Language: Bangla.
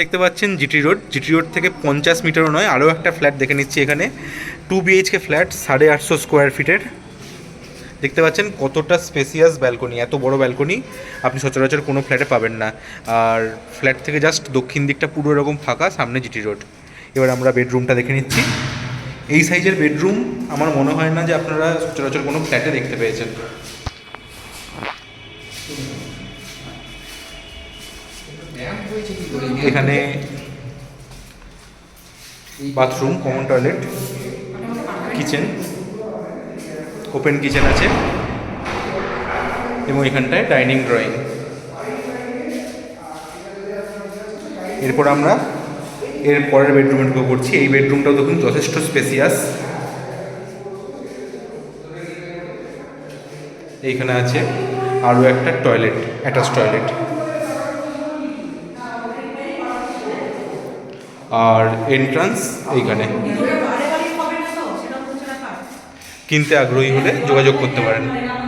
দেখতে পাচ্ছেন জিটি রোড। জিটি রোড থেকে পঞ্চাশ মিটারও নয়, আরও একটা ফ্ল্যাট দেখে নিচ্ছি এখানে। টু বিএইচকে ফ্ল্যাট, সাড়ে আটশো স্কোয়ার ফিটের। দেখতে পাচ্ছেন কতটা স্পেসিয়াস ব্যালকনি এত বড় ব্যালকনি আপনি সচরাচর কোনো ফ্ল্যাটে পাবেন না। আর ফ্ল্যাট থেকে জাস্ট দক্ষিণ দিকটা পুরো এরকম ফাঁকা, সামনে জিটি রোড। এবার আমরা বেডরুমটা দেখে নিচ্ছি। এই সাইজের বেডরুম আমার মনে হয় না যে আপনারা সচরাচর কোনো ফ্ল্যাটে দেখতে পেয়েছেন। এখানে bathroom common toilet kitchen open kitchen আছে, এবং এখানটায় ডাইনিং ড্রয়িং এরপর আমরা এর পরের বেডরুমে ঢুকে পড়ছি। এই বেডরুমটাও দেখুন যথেষ্ট স্পেসিয়াস এইখানে আছে আরও একটা টয়লেট অ্যাটাচ টয়লেট আর এন্ট্রান্স এইখানে। কিনতে আগ্রহী হলে যোগাযোগ করতে পারেন।